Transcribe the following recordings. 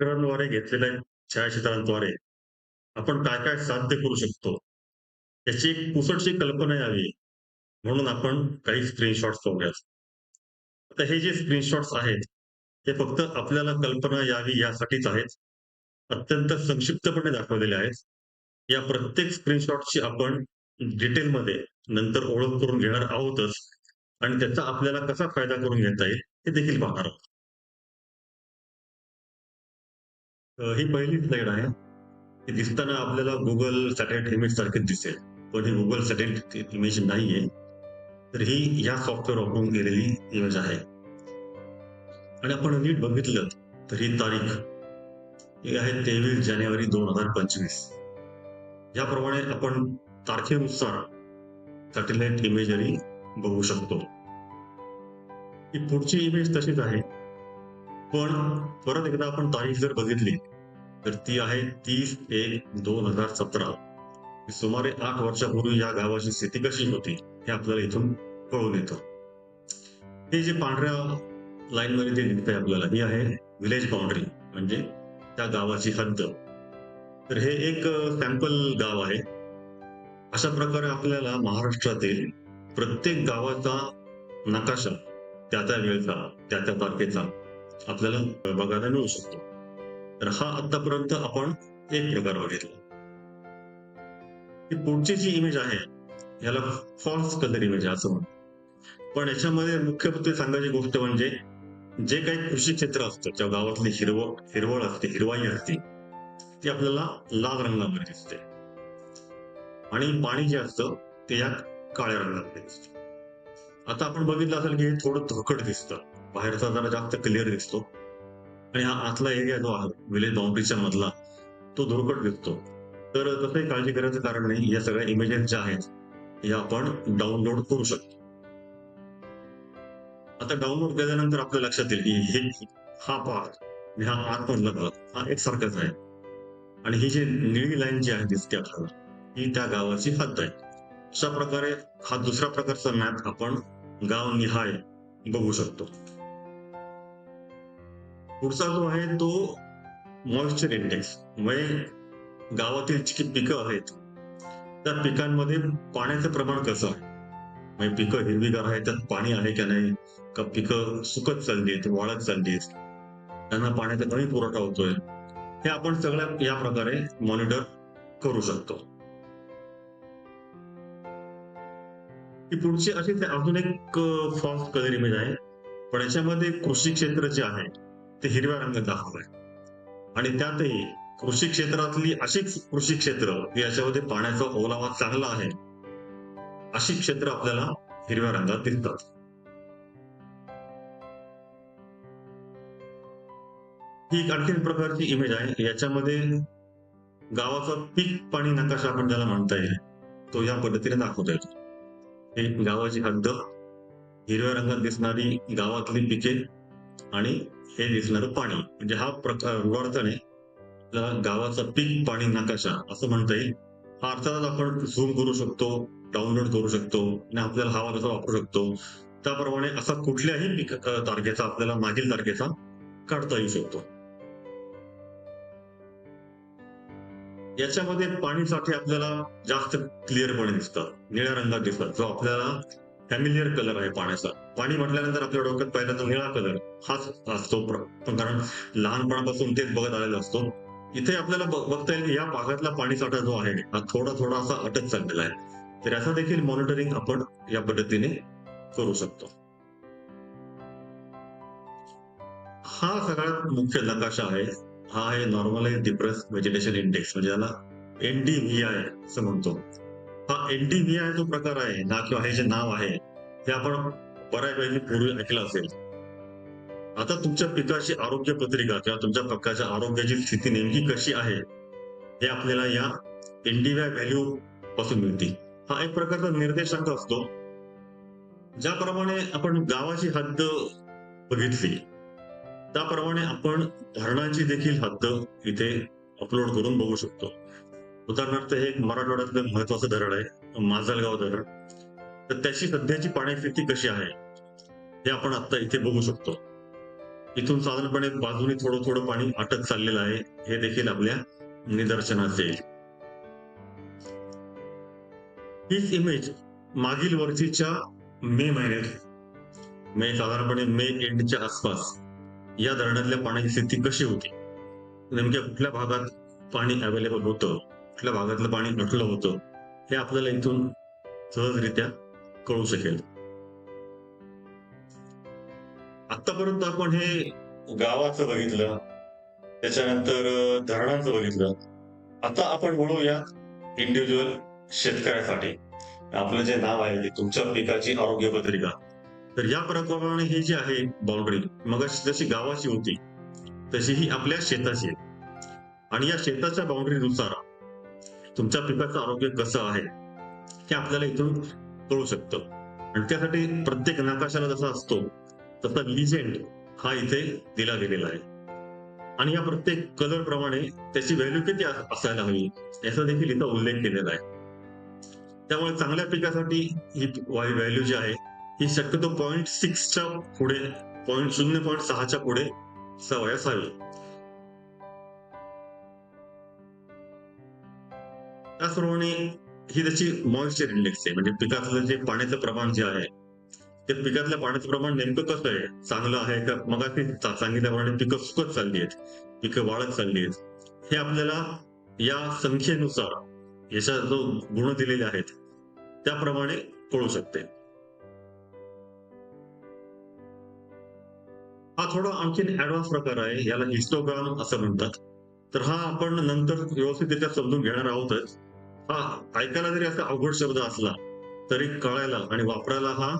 उपकरणांद्वारे घेतलेल्या छायाचित्रांद्वारे आपण काय काय साध्य करू शकतो याची एक पुसटशी कल्पना यावी. म्हणून आपण काही स्क्रीनशॉट्स पाहूयात आता हे जे स्क्रीनशॉट्स आहेत ते फक्त आपल्याला कल्पना यावी यासाठीच आहेत. अत्यंत संक्षिप्तपणे दाखवलेले आहेत. या प्रत्येक स्क्रीनशॉटची आपण डिटेलमध्ये नंतर ओळख करून घेणार आहोतच. आणि त्याचा आपल्याला कसा फायदा करून घेता येईल हे देखील पाहणार आहोत. ही पहिली स्लाइड आहे. ती दिसताना आपल्याला गुगल सॅटेलाइट इमेज सारखीच दिसेल. पण ही गुगल सॅटेलाइट इमेज नाहीये. तर ही या सॉफ्टवेअर वापरून गेलेली इमेज आहे. आणि आपण नीट बघितलं तर ही तारीख ही आहे तेवीस जानेवारी दोन हजार पंचवीस. याप्रमाणे आपण तारखेनुसार सॅटेलाइट इमेजरी बघू शकतो. ही पुढची इमेज तशीच आहे. पण परत एकदा आपण तारीख जर बघितली तर ती आहे तीस एक दोन हजार सतरा. सुमारे आठ वर्षापूर्वी या गावाची स्थिती कशी होती हे आपल्याला इथून कळून येतं. हे जे पांढऱ्या लाईन मध्ये जे दिसतंय आपल्याला ही आहे विलेज बाउंड्री म्हणजे त्या गावाची हद्द. तर हे एक सॅम्पल गाव आहे. अशा प्रकारे आपल्याला महाराष्ट्रातील प्रत्येक गावाचा नकाशा त्या त्या वेळचा त्या त्या तारखेचा आपल्याला बघायला मिळू शकतो. तर हा आतापर्यंत आपण एक प्रकार बघितला. पुढची जी इमेज आहे याला फॉल्स कलर इमेज आहे असं म्हणतो पण याच्यामध्ये मुख्य सांगायची गोष्ट म्हणजे जे काही कृषी क्षेत्र असतं त्या गावातली हिरवळ हिरवळ असते हिरवाई असते ती आपल्याला लाल रंगामध्ये दिसते. आणि पाणी जे असतं ते या काळ्या रंगामध्ये दिसतं. आता आपण बघितलं असेल की हे थोडं धोकट दिसतं. बाहेरचा जरा जास्त क्लिअर दिसतो. आणि हा आतला एरिया जो आहे विलेज बाउंड्रीच्या मधला तो धुरकट दिसतो. तर तसंही काळजी करायचं कारण नाही या सगळ्या इमेजेस ज्या आहेत या आपण डाउनलोड करू शकतो. आता डाउनलोड केल्यानंतर आपल्या लक्षात येईल की हे हा पार्ट आणि हा आतमधला भाग हा एक सारखाच आहे. आणि ही जी निळी लाईन जी आहे दिसते आपल्याला ही त्या गावाची हद्द आहे. अशा प्रकारे हा दुसऱ्या प्रकारचा मॅप आपण गाव निहाय बघू शकतो. पुढचा जो आहे तो मॉइश्चर इंडेक्स म्हणजे गावातील जी पिकं आहेत त्या पिकांमध्ये पाण्याचं प्रमाण कसं आहे? म्हणजे पिकं हिरवीगार आहे त्यात पाणी आहे का नाही? का पिकं सुकत चालली आहेत वाळत चालली आहेत? त्यांना पाण्याचा कमी पुरवठा होतोय. हे आपण सगळ्या या प्रकारे मॉनिटर करू शकतो. ही पुढची अशी अजून एक फॉल्स कलर इमेज आहे. पण याच्यामध्ये कृषी क्षेत्र जे आहे ते हिरव्या रंगात दाखवलंय आणि त्यातही कृषी क्षेत्रातली अशी कृषी क्षेत्र याच्यामध्ये पाण्याचा ओलावा चांगला आहे. अशी क्षेत्र आपल्याला हिरव्या रंगात दिसतात. ही एक आणखी प्रकारची इमेज आहे. याच्यामध्ये गावाचा पीक पाणी नकाशा आपण ज्याला म्हणता येईल तो या पद्धतीने दाखवता येतो. हे गावाची हद्द हिरव्या रंगात दिसणारी गावातली पिके आणि हे दिसणारं पाणी म्हणजे हा प्रकार अर्थाने गावाचा पीक पाणी नकाशा असं म्हणता येईल. हा अर्थातच आपण झूम करू शकतो डाउनलोड करू शकतो आणि आपल्याला हवा कसा वापरू शकतो. त्याप्रमाणे असा कुठल्याही पीक तारखेचा आपल्याला मागील तारखेचा काढता येऊ शकतो. याच्यामध्ये पाणी साठे आपल्याला जास्त क्लिअरपणे दिसतात निळ्या रंगात दिसतात जो आपल्याला फॅमिलियर कलर आहे पाण्याचा. पाणी म्हटल्यानंतर आपल्या डोक्यात पहिल्यांदा निळा कलर हाच असतो कारण लहानपणापासून तेच बघत आलेला असतो. इथे आपल्याला बघता येईल या भागातला पाणी साठा जो आहे हा थोडा थोडा असा अटक चाललेला आहे. तर याचा देखील मॉनिटरिंग आपण या पद्धतीने करू शकतो. हा सगळ्यात मुख्य नकाशा आहे. हा आहे नॉर्मलाइज डिप्रेस व्हेजिटेशन इंडेक्स म्हणजे याला एनडीव्हीआय असं म्हणतो. हा एनडीव्हीआय जो प्रकार आहे ना किंवा हे जे नाव आहे हे आपण बऱ्यापैकी पूर्वी ऐकलं असेल. आता तुमच्या पिकाची आरोग्य पत्रिका किंवा तुमच्या पक्काच्या आरोग्याची स्थिती नेमकी कशी आहे हे आपल्याला या एनडीव्हीआय व्हॅल्यू पासून मिळते हा एक प्रकारचा निर्देशांक असतो. ज्याप्रमाणे आपण गावाची हद्द बघितली त्याप्रमाणे आपण धरणाची देखील हद्द इथे अपलोड करून बघू शकतो. उदाहरणार्थ हे एक मराठवाड्यातलं महत्वाचं धरण आहे माजलगाव धरण. तर त्याची सध्याची पाण्याची स्थिती कशी आहे हे आपण आता इथे बघू शकतो. इथून साधारणपणे बाजूने थोडं थोडं पाणी अटक चाललेलं आहे. हे देखील आपल्या निदर्शनास येईल. हीच इमेज मागील वर्षीच्या मे महिन्यात मे साधारणपणे मे एंडच्या आसपास या धरणातल्या पाण्याची स्थिती कशी होती? नेमक्या कुठल्या भागात पाणी अवेलेबल होतं? कुठल्या भागातलं पाणी अटलं होतं हे आपल्याला इथून सहजरित्या कळू शकेल. आतापर्यंत आपण हे गावाचं बघितलं त्याच्यानंतर धरणांचं बघितलं. आता आपण वळूया इंडिव्हिज्युअल शेतकऱ्यासाठी. आपलं जे नाव आहे ते तुमच्या पिकाची आरोग्य पत्रिका. तर या प्रकारे हे जी आहे बाउंड्री मग जशी गावाची होती तशी ही आपल्या शेताची आहे. आणि या शेताच्या बाउंड्रीनुसार तुमच्या पिकाचं आरोग्य कसं आहे हे आपल्याला इथून कळू शकतं. आणि त्यासाठी प्रत्येक नकाशाला जसा असतो तसा लिजेंड हा इथे दिला गेलेला आहे. आणि या प्रत्येक कलर प्रमाणे त्याची व्हॅल्यू किती असायला हवी याचा देखील इथं उल्लेख केलेला आहे. त्यामुळे चांगल्या पिकासाठी ही व्हॅल्यू जी आहे ही शक्यतो पॉईंट सिक्सच्या पुढे पॉईंट शून्य पॉईंट सहाच्या पुढे सवयास हवी त्याचप्रमाणे ही त्याची मॉइश्चर इंडेक्स आहे. म्हणजे पिकातलं जे पाण्याचं प्रमाण जे आहे ते पिकातल्या पाण्याचं प्रमाण नेमकं कसं आहे? चांगलं आहे का? मग सांगितल्याप्रमाणे पिकं सुकत चालली आहेत. पिकं वाढत चालली आहेत. हे आपल्याला या संख्येनुसार याच्या जो गुण दिलेले आहेत त्याप्रमाणे कळू शकते. हा थोडा आणखीन ऍडव्हान्स प्रकार आहे. याला हिस्टोग्राम असं म्हणतात. तर हा आपण नंतर व्यवस्थितरित्या समजून घेणार आहोतच. हा ऐकायला जरी असा अवघड शब्द असला तरी कळायला आणि वापरायला हा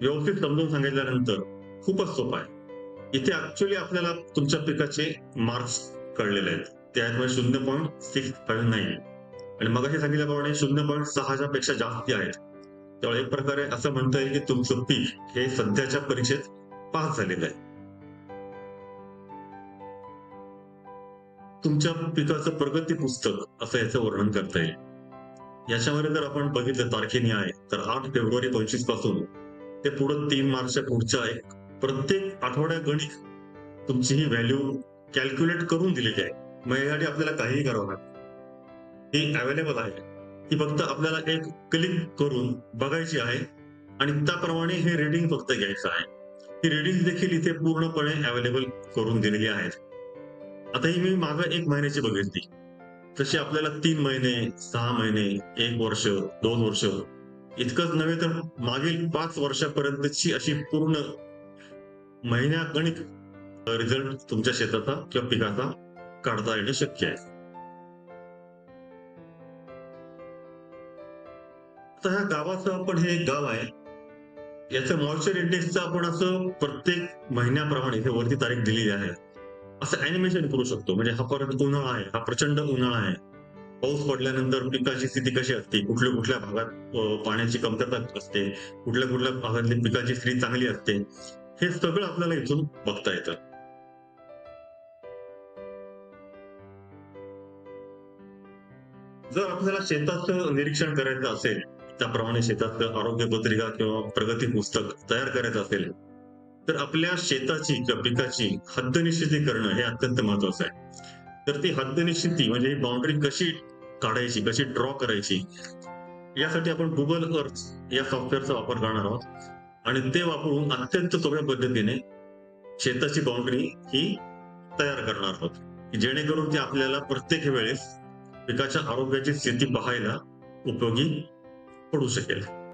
व्यवस्थित समजून सांगितल्यानंतर खूपच सोपा आहे. इथे ऍक्च्युली आपल्याला तुमच्या पिकाचे मार्क्स कळलेले आहेत. ते आहेत म्हणजे शून्य पॉईंट सिक्स फाईव्ह नाईन आणि मग सांगितल्याप्रमाणे शून्य पॉईंट सहाच्या पेक्षा जास्ती आहेत. त्यामुळे एक प्रकारे असं म्हणता येईल की तुमचं पीक हे सध्याच्या परीक्षेत पास झालेलं आहे. तुमच्या पिकाचं प्रगती पुस्तक असं याचं वर्णन करता येईल. याच्यामध्ये जर आपण बघितलं तारखेने आहे तर आठ फेब्रुवारी पंचवीसपासून ते पुढं तीन मार्चच्या पुढच्या एक प्रत्येक आठवड्या गणित तुमची ही व्हॅल्यू कॅल्क्युलेट करून दिलेली आहे. मग यासाठी आपल्याला काहीही करावं लागतं ही अवेलेबल आहे. ही फक्त आपल्याला एक क्लिक करून बघायची आहे आणि त्याप्रमाणे हे रीडिंग फक्त घ्यायचं आहे. ही रीडिंग देखील इथे पूर्णपणे अवेलेबल करून दिलेली आहेत आता ही मी मागं एक महिन्याची बघितली. तशी आपल्याला तीन महिने सहा महिने एक वर्ष दोन वर्ष. इतकंच नव्हे तर मागील पाच वर्षापर्यंतची अशी पूर्ण महिन्या गणित रिझल्ट तुमच्या शेताचा किंवा पिकाचा काढता येणं शक्य आहे. आता ह्या गावाचं आपण हे गाव आहे. याचं मॉइश्चर इंडेक्सचं आपण असं प्रत्येक महिन्याप्रमाणे इथे वरती तारीख दिलेली आहे. असं अॅनिमेशन करू शकतो. म्हणजे हा परत उन्हाळा आहे. हा प्रचंड उन्हाळा आहे. पाऊस पडल्यानंतर पिकाची स्थिती कशी असते? कुठल्या कुठल्या भागात पाण्याची कमतरता असते? कुठल्या कुठल्या भागातली पिकाची स्थिती चांगली असते? हे सगळं आपल्याला इथून बघता येतं. जर आपल्याला शेताचं निरीक्षण करायचं असेल त्याप्रमाणे शेतात आरोग्य पत्रिका किंवा प्रगती पुस्तक तयार करायचं असेल तर आपल्या शेताची किंवा पिकाची हद्दनिश्चिती करणं हे अत्यंत महत्वाचं आहे. तर ती हद्द निश्चिती म्हणजे ही बाउंड्री कशी काढायची कशी ड्रॉ करायची यासाठी आपण गुगल अर्थ या सॉफ्टवेअरचा वापर करणार आहोत. आणि ते वापरून अत्यंत सोप्या पद्धतीने शेताची बाउंड्री ही तयार करणार आहोत. जेणेकरून ती आपल्याला प्रत्येक वेळेस पिकाच्या आरोग्याची स्थिती पाहायला उपयोगी पडू शकेल.